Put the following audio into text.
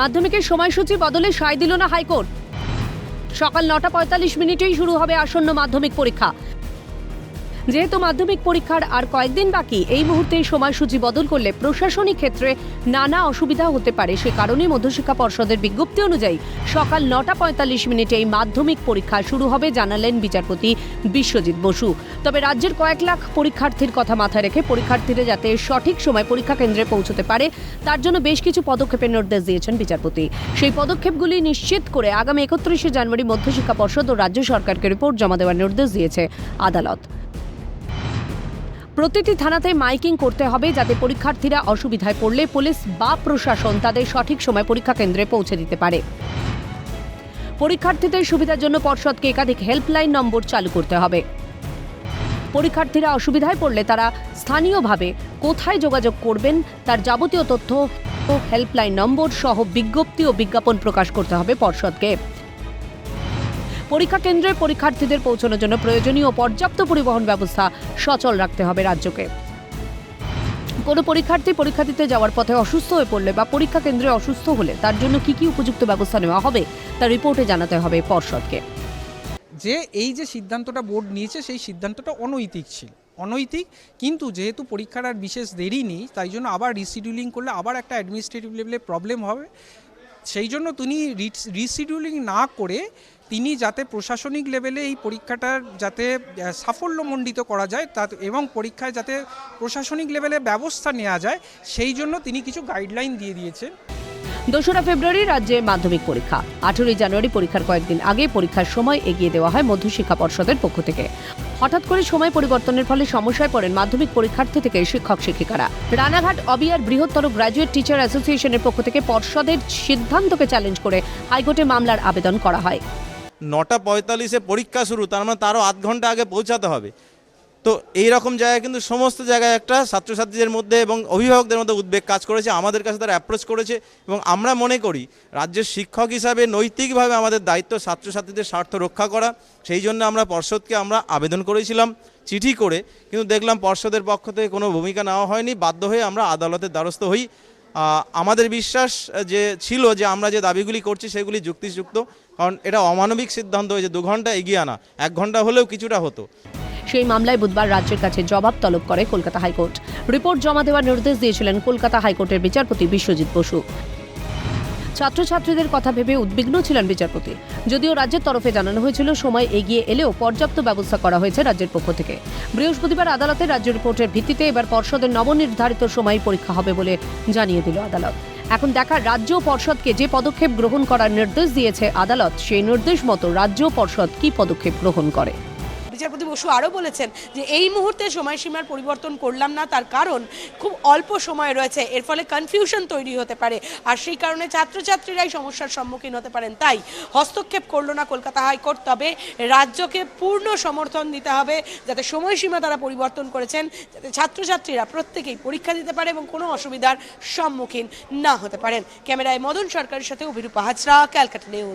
মাধ্যমিকের সময়সূচি বদলে সায় দিল না হাইকোর্ট। সকাল নটা পঁয়তাল্লিশ মিনিটেই শুরু হবে আসন্ন মাধ্যমিক পরীক্ষা। যেহেতু মাধ্যমিক পরীক্ষার আর কয়েকদিন বাকি, এই মুহূর্তে সময়সূচি বদল করলে প্রশাসনিক ক্ষেত্রে নানা অসুবিধা হতে পারে। সে কারণে মধ্যশিক্ষা পর্ষদের বিজ্ঞপ্তি অনুযায়ী সকাল নটা পঁয়তাল্লিশ মিনিটে এই মাধ্যমিক পরীক্ষা শুরু হবে জানালেন বিচারপতি বিশ্বজিৎ বসু। তবে রাজ্যের কয়েক লাখ পরীক্ষার্থীর কথা মাথায় রেখে পরীক্ষার্থীরা যাতে সঠিক সময় পরীক্ষা কেন্দ্রে পৌঁছতে পারে, তার জন্য বেশ কিছু পদক্ষেপের নির্দেশ দিয়েছেন বিচারপতি। সেই পদক্ষেপগুলি নিশ্চিত করে আগামী একত্রিশে জানুয়ারি মধ্যশিক্ষা পর্ষদ ও রাজ্য সরকারকে রিপোর্ট জমা দেওয়ার নির্দেশ দিয়েছে আদালত। প্রতিটি থানাতে মাইকিং করতে হবে যাতে পরীক্ষার্থীরা অসুবিধায় পড়লে পুলিশ বা প্রশাসন তাদের সঠিক সময় পরীক্ষা কেন্দ্রে পৌঁছে দিতে পারে। পরীক্ষার্থীদের সুবিধার জন্য পর্ষদকে একাধিক হেল্পলাইন নম্বর চালু করতে হবে। পরীক্ষার্থীরা অসুবিধায় পড়লে তারা স্থানীয়ভাবে কোথায় যোগাযোগ করবেন তার যাবতীয় তথ্য ও হেল্পলাইন নম্বর সহ বিজ্ঞপ্তি ও বিজ্ঞাপন প্রকাশ করতে হবে পর্ষদকে। পরীক্ষা কেন্দ্রে পরীক্ষার্থীদের পৌঁছানোর জন্য প্রয়োজনীয় পর্যাপ্ত পরিবহন ব্যবস্থা সচল রাখতে হবে রাজ্যকে। কোনো পরীক্ষার্থী পরীক্ষা দিতে যাওয়ার পথে অসুস্থ হয়ে পড়লে বা পরীক্ষা কেন্দ্রে অসুস্থ হলে তার জন্য কি কি উপযুক্ত ব্যবস্থা নেওয়া হবে, তা রিপোর্টে জানাতে হবে পর্ষদকে। যে এই যে সিদ্ধান্তটা বোর্ড নিয়েছে, সেই সিদ্ধান্তটা অনৈতিক ছিল। অনৈতিক, কিন্তু যেহেতু পরীক্ষার আর বিশেষ দেরি নেই, তাই জন্য আবার রিসিডিউলিং করলে আবার একটা অ্যাডমিনিস্ট্রেটিভ লেভেলে প্রবলেম হবে। সেই জন্য তিনি রিসিডিউলিং না করে তিনি যাতে প্রশাসনিক লেভেলে এই পরীক্ষাটার যাতে সাফল্যমণ্ডিত করা যায় তা এবং পরীক্ষায় যাতে প্রশাসনিক লেভেলে ব্যবস্থা নেওয়া যায়, সেই জন্য তিনি কিছু গাইডলাইন দিয়ে দিয়েছেন। দোসরা ফেব্রুয়ারি রাজ্যে মাধ্যমিক পরীক্ষা। আঠেরোই জানুয়ারি পরীক্ষার কয়েকদিন আগে পরীক্ষার সময় এগিয়ে দেওয়া হয় মধ্যশিক্ষা পর্ষদের পক্ষ থেকে। হঠাৎ করে সময় পরিবর্তনের ফলে সমস্যায় পড়েন মাধ্যমিক পরীক্ষার্থী থেকে শিক্ষক, শিক্ষিকারা। রানাঘাট অবিয়ার বৃহত্তর গ্র্যাজুয়েট টিচার অ্যাসোসিয়েশনের পক্ষ থেকে পর্ষদের সিদ্ধান্তকে চ্যালেঞ্জ করে হাইকোর্টে মামলার আবেদন করা হয়। নটা পঁয়তাল্লিশে পরীক্ষা শুরু, তার মানে তারও আধ ঘণ্টা আগে পৌঁছাতে হবে। তো এই রকম জায়গায় কিন্তু সমস্ত জায়গায় একটা ছাত্রছাত্রীদের মধ্যে এবং অভিভাবকদের মধ্যে উদ্বেগ কাজ করেছে, আমাদের কাছে তারা অ্যাপ্রোচ করেছে এবং আমরা মনে করি রাজ্যের শিক্ষক হিসাবে নৈতিকভাবে আমাদের দায়িত্ব ছাত্রছাত্রীদের স্বার্থ রক্ষা করা। সেই জন্য আমরা পর্ষদকে আমরা আবেদন করেছিলাম চিঠি করে, কিন্তু দেখলাম পর্ষদের পক্ষ থেকে কোনো ভূমিকা নেওয়া হয়নি। বাধ্য হয়ে আমরা আদালতের দ্বারস্থ হই। আমাদের বিশ্বাস যে ছিল যে আমরা যে দাবিগুলি করছি সেগুলি যুক্তিযুক্ত, কারণ এটা অমানবিক সিদ্ধান্ত হয়েছে, দু ঘণ্টা এগিয়ে আনা, এক ঘণ্টা হলেও কিছুটা হতো। সেই মামলায় বুধবার রাজ্যের কাছে জবাব তলব করে কলকাতা হাইকোর্ট। রিপোর্ট জমা দেওয়ার নির্দেশ দিয়েছিলেন কলকাতা হাইকোর্টের বিচারপতি বিশ্বজিৎ বসু। ছাত্রছাত্রীদের কথা ভেবে উদ্বিগ্ন ছিলেন বিচারপতি। যদিও রাজ্যের তরফে জানানো হয়েছিল, সময় এগিয়ে এলেও পর্যাপ্ত ব্যবস্থা করা হয়েছে রাজ্যের পক্ষ থেকে। বৃহস্পতিবার আদালতে রাজ্য রিপোর্টের ভিত্তিতে এবার পর্ষদের নবনির্ধারিত সময় পরীক্ষা হবে বলে জানিয়ে দিল আদালত। এখন দেখা রাজ্য পর্ষদকে যে পদক্ষেপ গ্রহণ করার নির্দেশ দিয়েছে আদালত, সেই নির্দেশ মতো রাজ্য পর্ষদ কি পদক্ষেপ গ্রহণ করে? বিচারপতি বসু আরও বলেছেন যে এই মুহূর্তে সময়সীমার পরিবর্তন করলাম না, তার কারণ খুব অল্প সময় রয়েছে, এর ফলে কনফিউশন তৈরি হতে পারে আর সেই কারণে ছাত্রছাত্রীরাই সমস্যার সম্মুখীন হতে পারেন। তাই হস্তক্ষেপ করল না কলকাতা হাইকোর্ট, তবে রাজ্যকে পূর্ণ সমর্থন দিতে হবে যাতে সময়সীমা তারা পরিবর্তন করেছেন, যাতে ছাত্রছাত্রীরা প্রত্যেকেই পরীক্ষা দিতে পারে এবং কোনো অসুবিধার সম্মুখীন না হতে পারেন। ক্যামেরায় মদন সরকারের সাথে অভিরূপা হাজরা, ক্যালকাটা নিউজ।